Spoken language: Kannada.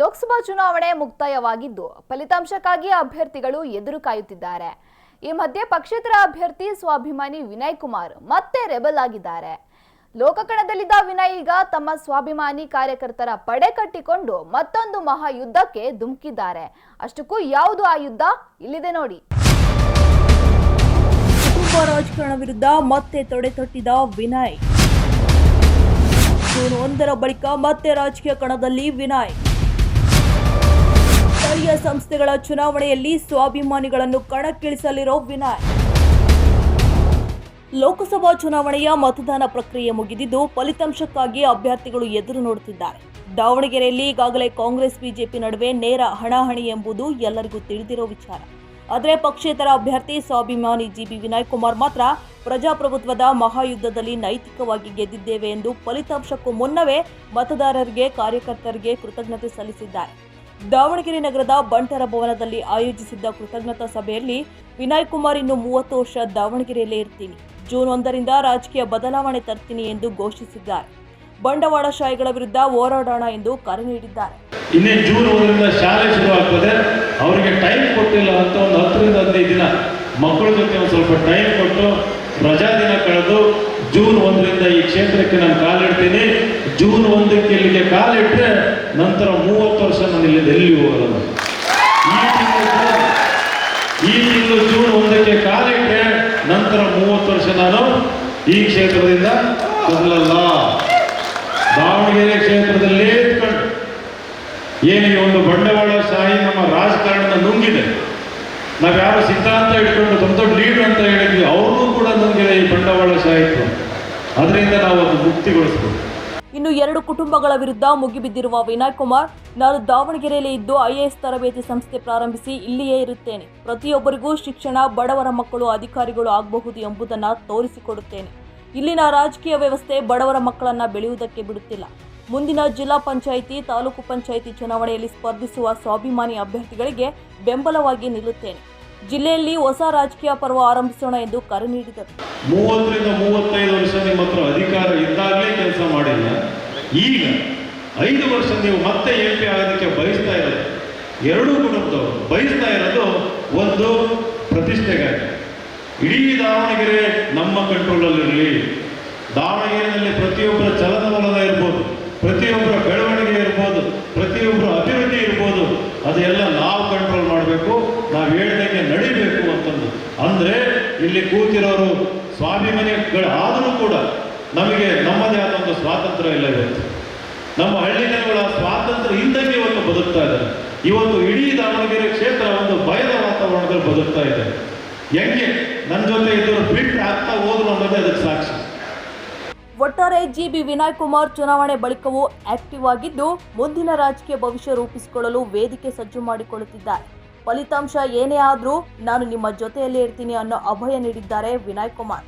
ಲೋಕಸಭಾ ಚುನಾವಣೆ ಮುಕ್ತಾಯವಾಗಿದ್ದು, ಫಲಿತಾಂಶಕ್ಕಾಗಿ ಅಭ್ಯರ್ಥಿಗಳು ಎದುರು ಕಾಯುತ್ತಿದ್ದಾರೆ. ಈ ಮಧ್ಯೆ ಪಕ್ಷೇತರ ಅಭ್ಯರ್ಥಿ ಸ್ವಾಭಿಮಾನಿ ವಿನಯ್ ಕುಮಾರ್ ಮತ್ತೆ ರೆಬಲ್ ಆಗಿದ್ದಾರೆ. ಲೋಕಕಣದಲ್ಲಿದ್ದ ವಿನಯ್ ಈಗ ತಮ್ಮ ಸ್ವಾಭಿಮಾನಿ ಕಾರ್ಯಕರ್ತರ ಪಡೆ ಕಟ್ಟಿಕೊಂಡು ಮತ್ತೊಂದು ಮಹಾಯುದ್ಧಕ್ಕೆ ಧುಮುಕಿದ್ದಾರೆ. ಅಷ್ಟಕ್ಕೂ ಯಾವುದು ಆ ಯುದ್ಧ? ಇಲ್ಲಿದೆ ನೋಡಿ. ಕುಟುಂಬ ರಾಜಕಾರಣ ವಿರುದ್ಧ ಮತ್ತೆ ತೊಡೆ ತೊಟ್ಟಿದ ವಿನಯ್. ಜೂನ್ ಒಂದರ ಬಳಿಕ ಮತ್ತೆ ರಾಜಕೀಯ ಕಣದಲ್ಲಿ ವಿನಯ್. ಸಂಸ್ಥೆಗಳ ಚುನಾವಣೆಯಲ್ಲಿ ಸ್ವಾಭಿಮಾನಿಗಳನ್ನು ಕಣಕ್ಕಿಳಿಸಲಿರೋ ವಿನಯ್. ಲೋಕಸಭಾ ಚುನಾವಣೆಯ ಮತದಾನ ಪ್ರಕ್ರಿಯೆ ಮುಗಿದಿದ್ದು ಫಲಿತಾಂಶಕ್ಕಾಗಿ ಅಭ್ಯರ್ಥಿಗಳು ಎದುರು ನೋಡುತ್ತಿದ್ದಾರೆ. ದಾವಣಗೆರೆಯಲ್ಲಿ ಈಗಾಗಲೇ ಕಾಂಗ್ರೆಸ್, ಬಿಜೆಪಿ ನಡುವೆ ನೇರ ಹಣಾಹಣಿ ಎಂಬುದು ಎಲ್ಲರಿಗೂ ತಿಳಿದಿರೋ ವಿಚಾರ. ಆದರೆ ಪಕ್ಷೇತರ ಅಭ್ಯರ್ಥಿ ಸ್ವಾಭಿಮಾನಿ ಜಿಬಿ ವಿನಯ್ ಕುಮಾರ್ ಮಾತ್ರ ಪ್ರಜಾಪ್ರಭುತ್ವದ ಮಹಾಯುದ್ಧದಲ್ಲಿ ನೈತಿಕವಾಗಿ ಗೆದ್ದಿದ್ದೇವೆ ಎಂದು ಫಲಿತಾಂಶಕ್ಕೂ ಮುನ್ನವೇ ಮತದಾರರಿಗೆ, ಕಾರ್ಯಕರ್ತರಿಗೆ ಕೃತಜ್ಞತೆ ಸಲ್ಲಿಸಿದ್ದಾರೆ. ದಾವಣಗೆರೆ ನಗರದ ಬಂಟರ ಭವನದಲ್ಲಿ ಆಯೋಜಿಸಿದ್ದ ಕೃತಜ್ಞತಾ ಸಭೆಯಲ್ಲಿ ವಿನಯ್ ಕುಮಾರ್ ಇನ್ನು ಮೂವತ್ತು ವರ್ಷ ದಾವಣಗೆರೆಯಲ್ಲೇ ಇರ್ತೀನಿ. ಜೂನ್ ಒಂದರಿಂದ ರಾಜಕೀಯ ಬದಲಾವಣೆ ತರ್ತೀನಿ ಎಂದು ಘೋಷಿಸಿದ್ದಾರೆ. ಬಂಡವಾಳಶಾಹಿಗಳ ವಿರುದ್ಧ ಹೋರಾಡೋಣ ಎಂದು ಕರೆ ನೀಡಿದ್ದಾರೆ. ಇನ್ನೇ ಜೂನ್ ಒಂದರಿಂದ ಶಾಲೆ ಶುರು ಆಗ್ತದೆ. ಅವರಿಗೆ ಟೈಮ್ ಕೊಟ್ಟಿಲ್ಲ ಅಂತ ಒಂದು ಹತ್ತರಿಂದ ಹದಿನೈದು ದಿನ ಮಕ್ಕಳ ಜೊತೆ ಒಂದು ಸ್ವಲ್ಪ ಟೈಮ್ ಕೊಟ್ಟು ರಜಾ ದಿನ ಕಳೆದು ಜೂನ್ ಒಂದರಿಂದ ಈ ಕ್ಷೇತ್ರಕ್ಕೆ ನಾನು ಕಾಲಿಡ್ತೀನಿ. ಜೂನ್ ಒಂದಕ್ಕೆ ಇಲ್ಲಿಗೆ ಕಾಲಿಟ್ಟರೆ ನಂತರ ಮೂವತ್ತು ವರ್ಷ ನಾನು ಇಲ್ಲಿ ಎಲ್ಲಿ ಹೋಗಲ್ಲ. ಈ ತಿಂಗಳು ಜೂನ್. ಒಂದಕ್ಕೆ ಕಾಲಿಟ್ಟೆ ನಂತರ ಮೂವತ್ತು ವರ್ಷ ನಾನು ಈ ಕ್ಷೇತ್ರದಿಂದ ಕದಲಲ್ಲ ದಾವಣಗೆರೆ ಕ್ಷೇತ್ರದಲ್ಲಿ ಇಟ್ಕೊಂಡು ಏನು ಒಂದು ಬಂಡವಾಳ ಬಂಡವಾಳಶಾಹಿ ನಮ್ಮ ರಾಜಕಾರಣ ನುಂಗಿದೆ. ನಾವು ನಾವ್ಯಾರು ಸಿದ್ಧಾಂತ ಇಟ್ಕೊಂಡು ದೊಡ್ಡ ದೊಡ್ಡ ಲೀಡರ್ ಅಂತ ಹೇಳಿದ್ವಿ ಅವ್ರಿಗೂ ಕೂಡ ನುಂಗಿದೆ ಈ ಬಂಡವಾಳ ಬಂಡವಾಳಶಾಹಿತ್ವ ಅದರಿಂದ ನಾವು ಅದು ಮುಕ್ತಿಗೊಳಿಸ್ಬೇಕು. ಇನ್ನು ಎರಡು ಕುಟುಂಬಗಳ ವಿರುದ್ಧ ಮುಗಿಬಿದ್ದಿರುವ ವಿನಯ್ ಕುಮಾರ್, ನಾನು ದಾವಣಗೆರೆಯಲ್ಲಿ ಇದ್ದು ಐಎಎಸ್ ತರಬೇತಿ ಸಂಸ್ಥೆ ಪ್ರಾರಂಭಿಸಿ ಇಲ್ಲಿಯೇ ಇರುತ್ತೇನೆ. ಪ್ರತಿಯೊಬ್ಬರಿಗೂ ಶಿಕ್ಷಣ, ಬಡವರ ಮಕ್ಕಳು, ಅಧಿಕಾರಿಗಳು ಆಗಬಹುದು ಎಂಬುದನ್ನು ತೋರಿಸಿಕೊಡುತ್ತೇನೆ. ಇಲ್ಲಿನ ರಾಜಕೀಯ ವ್ಯವಸ್ಥೆ ಬಡವರ ಮಕ್ಕಳನ್ನು ಬೆಳೆಯುವುದಕ್ಕೆ ಬಿಡುತ್ತಿಲ್ಲ. ಮುಂದಿನ ಜಿಲ್ಲಾ ಪಂಚಾಯಿತಿ, ತಾಲೂಕು ಪಂಚಾಯಿತಿ ಚುನಾವಣೆಯಲ್ಲಿ ಸ್ಪರ್ಧಿಸುವ ಸ್ವಾಭಿಮಾನಿ ಅಭ್ಯರ್ಥಿಗಳಿಗೆ ಬೆಂಬಲವಾಗಿ ನಿಲ್ಲುತ್ತೇನೆ. ಜಿಲ್ಲೆಯಲ್ಲಿ ಹೊಸ ರಾಜಕೀಯ ಪರ್ವ ಆರಂಭಿಸೋಣ ಎಂದು ಕರೆ ನೀಡಿದರು. ಮೂವತ್ತರಿಂದ ಮೂವತ್ತೈದು ವರ್ಷ ನಿಮ್ಮ ಹತ್ರ ಅಧಿಕಾರ ಇದ್ದಾಗಲೇ ಕೆಲಸ ಮಾಡಿಲ್ಲ. ಈಗ ಐದು ವರ್ಷ ನೀವು ಮತ್ತೆ ಎಂ ಪಿ ಆಗೋದಕ್ಕೆ ಬಯಸ್ತಾ ಇರೋದು. ಎರಡೂ ಕೂಡ ಬಯಸ್ತಾ ಇರೋದು ಒಂದು ಪ್ರತಿಷ್ಠೆಗಾಗಿ. ಇಡೀ ದಾವಣಗೆರೆ ನಮ್ಮ ಕಂಟ್ರೋಲಲ್ಲಿರಲಿ. ದಾವಣಗೆರೆಯಲ್ಲಿ ಪ್ರತಿಯೊಬ್ಬರ ಚಲನವಲನ ಇರ್ಬೋದು, ಪ್ರತಿಯೊಬ್ಬರ ಬೆಳವಣಿಗೆ ಇರ್ಬೋದು, ಪ್ರತಿಯೊಬ್ಬರ ಅಭಿವೃದ್ಧಿ ಇರ್ಬೋದು, ಅದೆಲ್ಲ ನಾವು ಕಂಟ್ರೋಲ್ ಮಾಡಬೇಕು, ನಾವು ಹೇಳ್ದಂಗೆ ನಡಿಬೇಕು ಅಂತಂದು. ಅಂದರೆ ಇಲ್ಲಿ ಕೂತಿರೋರು ಸ್ವಾಭಿಮಾನಿಗಳಾದರೂ ಕೂಡ ನಮಗೆ ನಮ್ಮದೇ ಆದ ಒಂದು ಸ್ವಾತಂತ್ರ್ಯ ಇಲ್ಲ ಇವತ್ತು ನಮ್ಮ ಹಳ್ಳಿ ಜನಗಳ ಸ್ವಾತಂತ್ರ್ಯ ಇದ್ದಂಗೆ ಇವತ್ತು ಬದುಕ್ತಾ ಇದ್ದಾರೆ ಇವತ್ತು ಇಡೀ ದಾವಣಗೆರೆ ಕ್ಷೇತ್ರ ಒಂದು ಭಯದ ವಾತಾವರಣದಲ್ಲಿ ಬದುಕ್ತಾ ಇದೆ. ಹೆಂಗೆ? ನನ್ನ ಜೊತೆ ಇದ್ದರು ಫಿಟ್ ಆಗ್ತಾ ಹೋದ್ರು ಅನ್ನೋದೇ ಅದಕ್ಕೆ ಸಾಕ್ಷಿ. ಒಟ್ಟಾರೆ ಜಿಬಿ ವಿನಯ್ ಕುಮಾರ್ ಚುನಾವಣೆ ಬಳಿಕವೂ ಆಕ್ಟಿವ್ ಆಗಿದ್ದು ಮುಂದಿನ ರಾಜಕೀಯ ಭವಿಷ್ಯ ರೂಪಿಸಿಕೊಳ್ಳಲು ವೇದಿಕೆ ಸಜ್ಜು ಮಾಡಿಕೊಳ್ಳುತ್ತಿದ್ದಾರೆ. ಫಲಿತಾಂಶ ಏನೇ ಆದರೂ ನಾನು ನಿಮ್ಮ ಜೊತೆಯಲ್ಲೇ ಇರ್ತೀನಿ ಅನ್ನೋ ಅಭಯ ನೀಡಿದ್ದಾರೆ ವಿನಯ್ ಕುಮಾರ್.